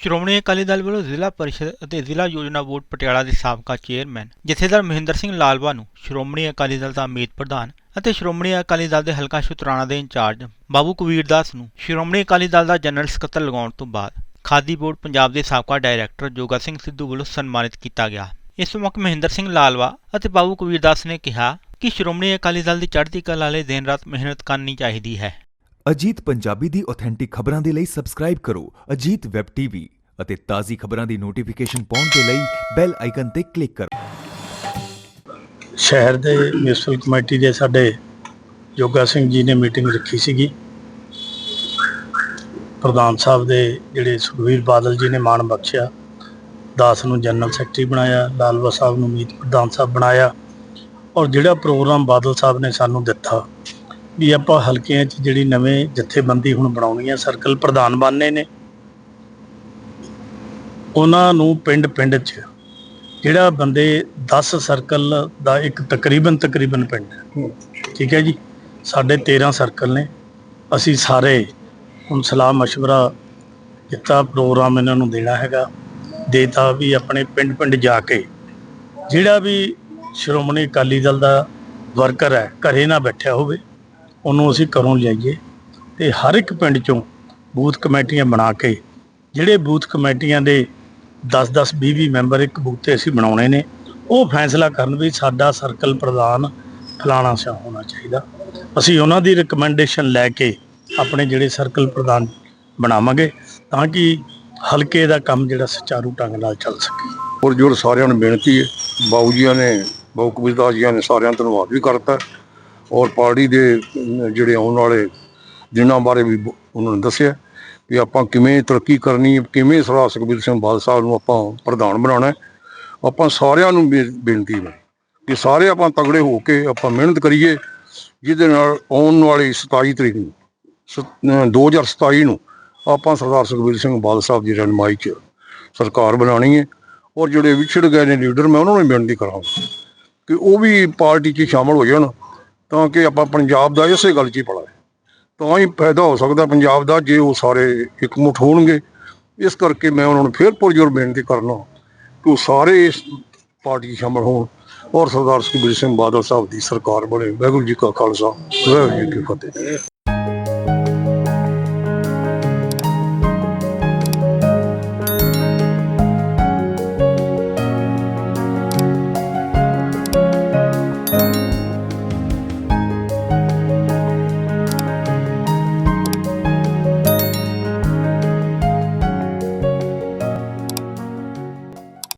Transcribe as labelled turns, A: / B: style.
A: ਸ਼੍ਰੋਮਣੀ ਅਕਾਲੀ ਦਲ ਵੱਲੋਂ ਜ਼ਿਲ੍ਹਾ ਪਰਿਸ਼ਦ ਅਤੇ ਜ਼ਿਲ੍ਹਾ ਯੋਜਨਾ ਬੋਰਡ ਪਟਿਆਲਾ ਦੇ ਸਾਬਕਾ ਚੇਅਰਮੈਨ ਜਥੇਦਾਰ ਮਹਿੰਦਰ ਸਿੰਘ ਲਾਲਵਾ ਨੂੰ ਸ਼੍ਰੋਮਣੀ ਅਕਾਲੀ ਦਲ ਦਾ ਅਮੀਤ ਪ੍ਰਧਾਨ ਅਤੇ ਸ਼੍ਰੋਮਣੀ ਅਕਾਲੀ ਦਲ ਦੇ ਹਲਕਾ ਸ਼ੁਤਰਾਣਾ ਦੇ ਇੰਚਾਰਜ ਬਾਬੂ ਕਬੀਰ ਦਾਸ ਨੂੰ ਸ਼੍ਰੋਮਣੀ ਅਕਾਲੀ ਦਲ ਦਾ ਜਨਰਲ ਸਕੱਤਰ ਲਗਾਉਣ ਤੋਂ ਬਾਅਦ ਖਾਦੀ ਬੋਰਡ ਪੰਜਾਬ ਦੇ ਸਾਬਕਾ ਡਾਇਰੈਕਟਰ ਜੋਗਾ ਸਿੰਘ ਸਿੱਧੂ ਵੱਲੋਂ ਸਨਮਾਨਿਤ ਕੀਤਾ ਗਿਆ। ਇਸ ਮੌਕੇ ਮਹਿੰਦਰ ਸਿੰਘ ਲਾਲਵਾ ਅਤੇ ਬਾਬੂ ਕਬੀਰ ਦਾਸ ਨੇ ਕਿਹਾ ਕਿ ਸ਼੍ਰੋਮਣੀ ਅਕਾਲੀ ਦਲ ਦੀ ਚੜ੍ਹਦੀ ਕਲਾ ਲਈ ਦਿਨ ਰਾਤ ਮਿਹਨਤ ਕਰਨੀ ਚਾਹੀਦੀ ਹੈ।
B: ਅਜੀਤ ਪੰਜਾਬੀ ਦੀ ਆਥੈਂਟਿਕ ਖਬਰਾਂ ਦੇ ਲਈ ਸਬਸਕ੍ਰਾਈਬ ਕਰੋ ਅਜੀਤ ਵੈਬ ਟੀਵੀ ਅਤੇ ਤਾਜ਼ੀ ਖਬਰਾਂ ਦੀ ਨੋਟੀਫਿਕੇਸ਼ਨ ਪਾਉਣ ਦੇ ਲਈ ਬੈਲ ਆਈਕਨ ਤੇ ਕਲਿੱਕ ਕਰੋ।
C: ਸ਼ਹਿਰ ਦੇ ਮਿਊਨਿਸਪਲ ਕਮੇਟੀ ਦੇ ਸਾਡੇ ਯੋਗਾ ਸਿੰਘ ਜੀ ਨੇ ਮੀਟਿੰਗ ਰੱਖੀ ਸੀਗੀ। ਪ੍ਰਧਾਨ ਸਾਹਿਬ ਦੇ ਜਿਹੜੇ ਸੁਖਵੀਰ ਬਾਦਲ ਜੀ ਨੇ ਮਾਣ ਬਖਸ਼ਿਆ, ਦਾਸ ਨੂੰ ਜਨਰਲ ਸੈਕਟਰੀ ਬਣਾਇਆ ਲਾਲਵਾ ਸਾਹਿਬ ਨੂੰ ਮੀਤ ਪ੍ਰਧਾਨ ਸਾਹਿਬ ਬਣਾਇਆ ਔਰ ਜਿਹੜਾ ਪ੍ਰੋਗਰਾਮ ਬਾਦਲ ਸਾਹਿਬ ਨੇ ਸਾਨੂੰ ਦਿੱਤਾ ਵੀ ਆਪਾਂ ਹਲਕਿਆਂ 'ਚ ਜਿਹੜੀ ਨਵੇਂ ਜਥੇਬੰਦੀ ਹੁਣ ਬਣਾਉਣੀ ਹੈ ਸਰਕਲ ਪ੍ਰਧਾਨ ਬਣਨੇ ਨੇ ਉਹਨਾਂ ਨੂੰ ਪਿੰਡ ਪਿੰਡ 'ਚ ਜਿਹੜਾ ਬੰਦੇ 10 ਸਰਕਲ ਦਾ ਇੱਕ ਤਕਰੀਬਨ ਤਕਰੀਬਨ ਪਿੰਡ ਹੈ ਠੀਕ ਹੈ ਜੀ ਸਾਡੇ 13 ਸਰਕਲ ਨੇ ਅਸੀਂ ਸਾਰੇ ਹੁਣ ਸਲਾਹ مشورہ ਕੀਤਾ ਪ੍ਰੋਗਰਾਮ ਇਹਨਾਂ ਨੂੰ ਦੇਣਾ ਹੈਗਾ ਦੇਤਾ ਵੀ ਆਪਣੇ ਪਿੰਡ ਪਿੰਡ ਜਾ ਕੇ ਜਿਹੜਾ ਵੀ ਸ਼੍ਰੋਮਣੀ ਅਕਾਲੀ ਦਲ ਦਾ ਵਰਕਰ ਹੈ ਘਰੇ ਨਾ ਬੈਠਿਆ ਹੋਵੇ ਉਹਨੂੰ ਅਸੀਂ ਘਰੋਂ ਲਿਆਈਏ ਤੇ ਹਰ ਇੱਕ ਪਿੰਡ ਚੋਂ ਬੂਥ ਕਮੇਟੀਆਂ ਬਣਾ ਕੇ ਜਿਹੜੇ ਬੂਥ ਕਮੇਟੀਆਂ ਦੇ 10-10 20-20 ਮੈਂਬਰ ਇੱਕ ਬੂਥ ਤੇ ਅਸੀਂ ਬਣਾਉਣੇ ਨੇ, ਉਹ ਫੈਸਲਾ ਕਰਨ ਵੀ ਸਾਡਾ ਸਰਕਲ ਪ੍ਰਧਾਨ ਫਲਾਣਾ ਸਿਆ ਹੋਣਾ ਚਾਹੀਦਾ। ਅਸੀਂ ਉਹਨਾਂ ਦੀ ਰეკਮੈਂਡੇਸ਼ਨ ਲੈ ਕੇ ਆਪਣੇ ਜਿਹੜੇ ਸਰਕਲ ਪ੍ਰਧਾਨ ਬਣਾਵਾਂਗੇ ਤਾਂ ਕਿ ਹਲਕੇ ਦਾ ਕੰਮ ਜਿਹੜਾ ਸੁਚਾਰੂ ਢੰਗ ਨਾਲ ਚੱਲ ਸਕੇ।
D: ਹੋਰ ਜੋਰ ਸਾਰਿਆਂ ਨੂੰ ਬੇਨਤੀ ਹੈ, ਬਾਊ ਜੀਆਂ ਨੇ, ਬਾਊ ਕਬੀਰਦਾਸ ਜੀਆਂ ਨੇ ਸਾਰਿਆਂ ਨੂੰ ਧੰਨਵਾਦ ਵੀ ਕਰਤਾ। ਔਰ ਪਾਰਟੀ ਦੇ ਜਿਹੜੇ ਆਉਣ ਵਾਲੇ ਜਿਨ੍ਹਾਂ ਬਾਰੇ ਵੀ ਉਹਨਾਂ ਨੇ ਦੱਸਿਆ ਵੀ ਆਪਾਂ ਕਿਵੇਂ ਤਰੱਕੀ ਕਰਨੀ ਹੈ ਕਿਵੇਂ ਸਰਦਾਰ ਸੁਖਬੀਰ ਸਿੰਘ ਬਾਦਲ ਸਾਹਿਬ ਨੂੰ ਆਪਾਂ ਪ੍ਰਧਾਨ ਬਣਾਉਣਾ ਆਪਾਂ ਸਾਰਿਆਂ ਨੂੰ ਬੇ- ਬੇਨਤੀ ਹੈ ਕਿ ਸਾਰੇ ਆਪਾਂ ਤਗੜੇ ਹੋ ਕੇ ਆਪਾਂ ਮਿਹਨਤ ਕਰੀਏ, ਜਿਹਦੇ ਨਾਲ ਆਉਣ ਵਾਲੀ 27 ਤਰੀਕ ਨੂੰ, ਸ- ਅਮ 2027 ਨੂੰ ਆਪਾਂ ਸਰਦਾਰ ਸੁਖਬੀਰ ਸਿੰਘ ਬਾਦਲ ਸਾਹਿਬ ਦੀ ਰਹਿਨਮਾਈ 'ਚ ਸਰਕਾਰ ਬਣਾਉਣੀ ਹੈ। ਔਰ ਜਿਹੜੇ ਵਿਛੜ ਗਏ ਨੇ ਲੀਡਰ, ਮੈਂ ਉਹਨਾਂ ਨੂੰ ਬੇਨਤੀ ਕਰਾਂਗਾ ਕਿ ਉਹ ਵੀ ਪਾਰਟੀ 'ਚ ਸ਼ਾਮਲ ਹੋ ਜਾਣ। ਤਾਂ ਕਿ ਆਪਾਂ ਪੰਜਾਬ ਦਾ ਇਸੇ ਗੱਲ 'ਚ ਹੀ ਪੜਾ ਤਾਂ ਹੀ ਫਾਇਦਾ ਹੋ ਸਕਦਾ ਪੰਜਾਬ ਦਾ ਜੇ ਉਹ ਸਾਰੇ ਇਕਮੁੱਠ ਹੋਣਗੇ। ਇਸ ਕਰਕੇ ਮੈਂ ਉਹਨਾਂ ਨੂੰ ਫੇਰ ਪੁਰਜੋਰ ਬੇਨਤੀ ਕਰਨਾ ਕਿ ਉਹ ਸਾਰੇ ਇਸ ਪਾਰਟੀ 'ਚ ਸ਼ਾਮਲ ਹੋਣ ਔਰ ਸਰਦਾਰ ਸੁਖਬੀਰ ਸਿੰਘ ਬਾਦਲ ਸਾਹਿਬ ਦੀ ਸਰਕਾਰ ਬਣੇ। ਵਾਹਿਗੁਰੂ ਜੀ ਕਾ ਖਾਲਸਾ, ਵਾਹਿਗੁਰੂ ਜੀ ਕੀ ਫਤਿਹ।